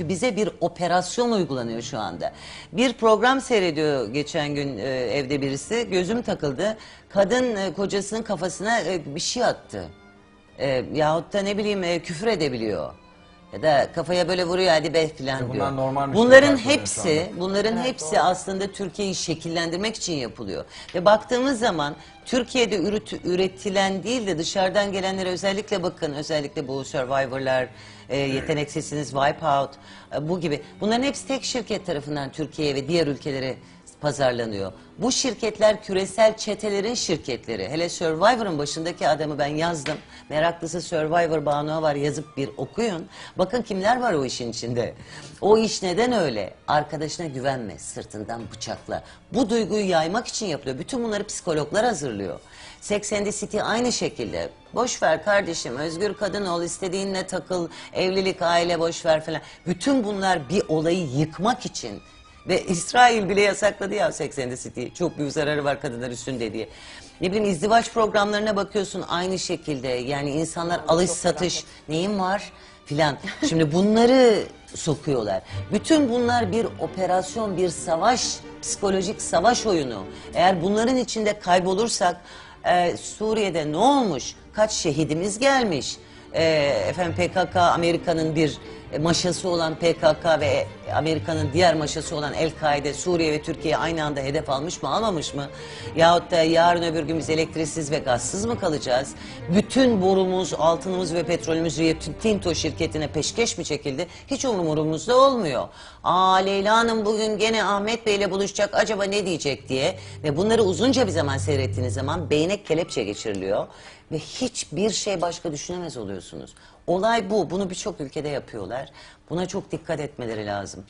Bize bir operasyon uygulanıyor şu anda. Bir program seyrediyor geçen gün e, evde birisi. Gözüm takıldı. Kadın e, kocasının kafasına e, bir şey attı. E, yahut da ne bileyim e, küfür edebiliyor. Ya da kafaya böyle vuruyor hadi be filan bunlar diyor. normal bir Bunların hepsi, bunların hepsi aslında Türkiye'yi şekillendirmek için yapılıyor. Ve baktığımız zaman Türkiye'de üretilen değil de dışarıdan gelenlere özellikle bakın özellikle bu Survivor'lar, e, Yeteneksizsiniz, Wipeout e, bu gibi. Bunların hepsi tek şirket tarafından Türkiye'ye ve diğer ülkelere pazarlanıyor. Bu şirketler küresel çetelerin şirketleri. Hele Survivor'ın başındaki adamı ben yazdım. Meraklısı Survivor Banu var yazıp bir okuyun. Bakın kimler var o işin içinde. O iş neden öyle? Arkadaşına güvenme, sırtından bıçakla. Bu duyguyu yaymak için yapılıyor. Bütün bunları psikologlar hazırlıyor. Sex and the City aynı şekilde. Boş ver kardeşim, özgür kadın ol, istediğinle takıl, evlilik, aile boş ver falan. Bütün bunlar bir olayı yıkmak için ve İsrail bile yasakladı ya Sex and the City'yi. Çok büyük zararı var kadınlar üstünde diye. Ne bileyim izdivaç programlarına bakıyorsun aynı şekilde. Yani insanlar alış satış neyin var filan. Şimdi bunları sokuyorlar. Bütün bunlar bir operasyon, bir savaş, psikolojik savaş oyunu. Eğer bunların içinde kaybolursak e, Suriye'de ne olmuş? Kaç şehidimiz gelmiş? E, efendim PKK Amerika'nın bir maşası olan PKK ve Amerika'nın diğer maşası olan El-Kaide Suriye ve Türkiye aynı anda hedef almış mı almamış mı? Yahut da yarın öbür gün biz elektriksiz ve gazsız mı kalacağız? Bütün borumuz, altınımız ve petrolümüz Rio Tinto şirketine peşkeş mi çekildi? Hiç umurumuzda olmuyor. Aa Leyla Hanım bugün gene Ahmet Bey ile buluşacak acaba ne diyecek diye ve bunları uzunca bir zaman seyrettiğiniz zaman beyne kelepçe geçiriliyor ve hiçbir şey başka düşünemez oluyorsunuz. Olay bu. Bunu birçok ülkede yapıyorlar. Buna çok dikkat etmeleri lazım.